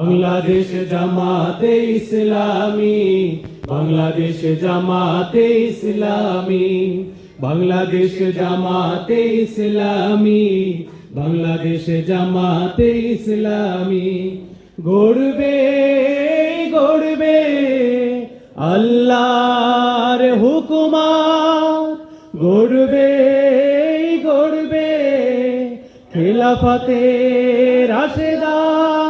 বাংলাদেশ জামাতে ইসলামী, বাংলাদেশ জামাতে ইসলামী, বাংলাদেশ জামাতে ইসলামী, বাংলাদেশ জামাতে ইসলামী। গড়বে গড়বে আল্লাহর হুকুমাত। গড়বে গড়বে খেলাফতে রাশেদা।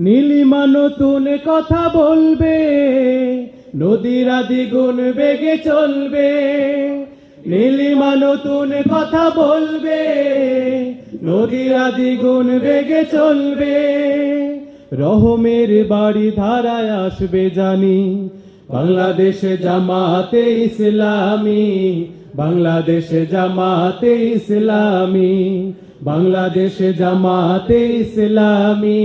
নীলিমা নতুন কথা বলবে, নদীরা দ্বিগুণ বেগে চলবে। নীলিমা নতুন কথা বলবে, নদীরা দ্বিগুণ বেগে চলবে। রহমের বাড়ি ধারায় আসবে জানি, বাংলাদেশে জামাতে ইসলামী, বাংলাদেশে জামাতে ইসলামী, বাংলাদেশে জামাতে ইসলামী।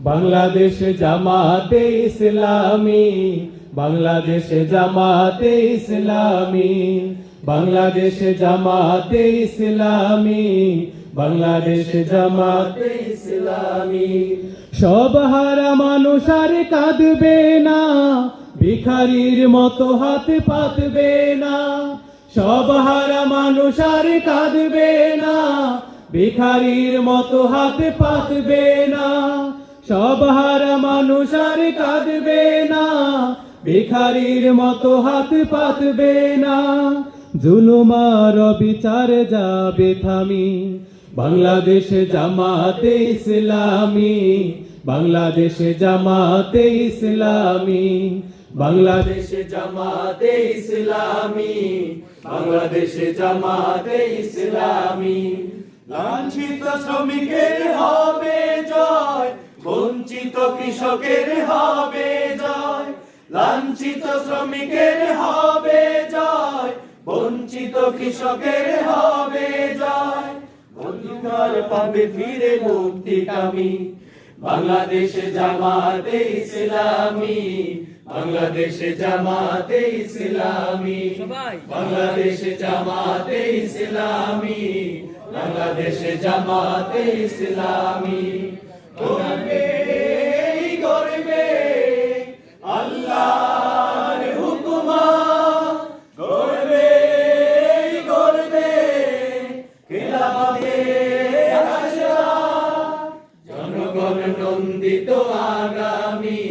বাংলাদেশ জামাতে ইসলামী, বাংলাদেশ জামাতে ইসলামী, বাংলাদেশ জামাতে ইসলামী, বাংলাদেশ জামাতে ইসলামী। সব হারা মানুষ আর কাঁদবে না, ভিখারির মতো হাত পাতবে না। সব হারা মানুষ আর কাঁদবে না, ভিখারির মতো হাত পাতবে না। সব হারা মানুষ আর কাঁদবে না, ভিখারির মতো হাত পাতবে না। জুলুমার বিচার যাবে থামি। বাংলাদেশে জামাতে ইসলামী, বাংলাদেশে জামাতে ইসলামী, বাংলাদেশে জামাতে ইসলামী, বাংলাদেশে জামাতে ইসলামী। লাঞ্ছিত শ্রমিকের হবে জয় বঞ্চিত কৃষকের হবে জয় লাঞ্ছিত শ্রমিকের হবে জয় বঞ্চিত কৃষকের হবে জয়। অধিকার পাবে ফিরে মুক্তি কামি। বাংলাদেশে জামাতে ইসলামী বাংলাদেশে জামাতে ইসলামী। বাংলাদেশে জামাতে ইসলামী বাংলাদেশে জামাতে ইসলামী। গর্বে আল্লাহর হুকুমা। গর্বে গর্বে খেলাফতে জনগণ নন্দিত আগামী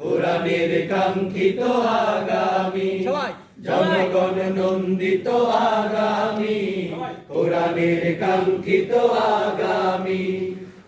কোরআনের কাঙ্ক্ষিত আগামী। জনগণ নন্দিত আগামী কোরআনের কাঙ্ক্ষিত আগামী।